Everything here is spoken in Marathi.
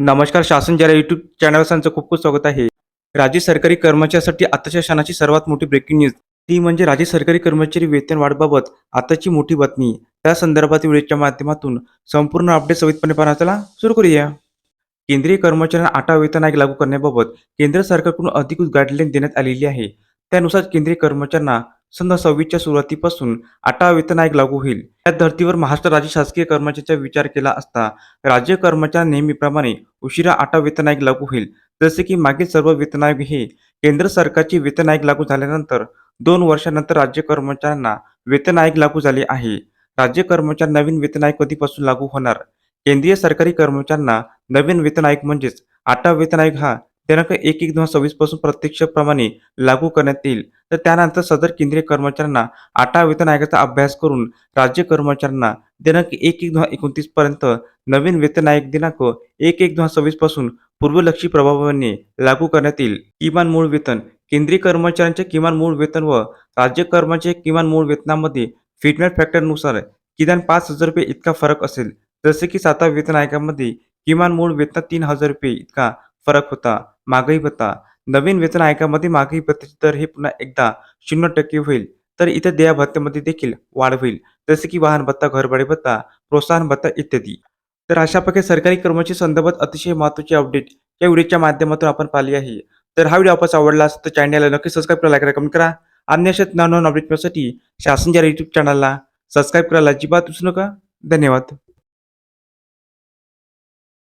नमस्कार शासन जरा युट्यूब चॅनल त्यांचं खूप खूप स्वागत आहे. राज्य सरकारी कर्मचाऱ्यांसाठी आताच्या क्षणाची सर्वात मोठी ब्रेकिंग न्यूज ती म्हणजे राज्य सरकारी कर्मचारी वेतन वाढबाबत आताची मोठी बातमी. त्या संदर्भात व्हिडिओच्या माध्यमातून संपूर्ण अपडेट सवितपणे पाहण्याला सुरू करूया. केंद्रीय कर्मचाऱ्यांना आटा वेतन आयोग लागू करण्याबाबत केंद्र सरकारकडून अधिकृत गाईडलाईन देण्यात आलेली आहे. त्यानुसार केंद्रीय कर्मचाऱ्यांना सन सव्वीसच्या सुरुवातीपासून आठवा वेतन आयोग लागू होईल. या धर्तीवर महाराष्ट्र राज्य शासकीय कर्मचाऱ्यांचा विचार केला असता राज्य कर्मचारी नेहमीप्रमाणे उशिरा आठवा वेतन आयोग लागू होईल. जसे की मागील सर्व वेतन आयोग हे केंद्र सरकारचे वेतन आयोग लागू झाल्यानंतर दोन वर्षानंतर राज्य कर्मचाऱ्यांना वेतन आयोग लागू झाले आहे. राज्य कर्मचारी नवीन वेतन आयोग कधीपासून लागू होणार? केंद्रीय सरकारी कर्मचाऱ्यांना नवीन वेतन आयोग म्हणजेच आठवा वेतन आयोग हा दिनांक एक एक दोन हजार सव्वीसपासून प्रत्यक्षप्रमाणे लागू करण्यात येईल. तर त्यानंतर सदर केंद्रीय कर्मचाऱ्यांना आटा वेतन आयोगाचा अभ्यास करून राज्य कर्मचाऱ्यांना दिनांक एक एक दोन हजार एकोणतीस पर्यंत नवीन वेतन आयोग दिनांक एक एक दोन हजार सव्वीसपासून पूर्वलक्षी प्रभावाने लागू करण्यात येईल. किमान मूळ वेतन केंद्रीय कर्मचाऱ्यांचे किमान मूळ वेतन व राज्य कर्मचारी किमान मूळ वेतनामध्ये फिटमेंट फॅक्टरनुसार किमान पाच हजार रुपये इतका फरक असेल. जसे की सातव्या वेतन आयोगामध्ये किमान मूळ वेतनात तीन हजार रुपये इतका फरक होता. महागाई भत्ता नवीन वेतन आयोगामध्ये महागाई भत्त्याचे दर हे पुन्हा एकदा शून्य टक्के होईल. तर इतर देया भत्त्यामध्ये देखील वाढ होईल. जसे की वाहन भत्ता घरभाडे भत्ता प्रोत्साहन भत्ता इत्यादी. तर अशा प्रकारे सरकारी कर्मचारी संदर्भात अतिशय महत्त्वाची अपडेट या व्हिडिओच्या माध्यमातून आपण पाहिली आहे. तर हा व्हिडिओ आपण आवडला असेल तर चॅनलला नक्की सबस्क्राईब करा लाईक करा कमेंट करा. अन्य नवनवीन अपडेट मिळण्यासाठी शासनच्या यूट्यूब चॅनलला सबस्क्राईब करायला अजिबात विसरू नका. धन्यवाद.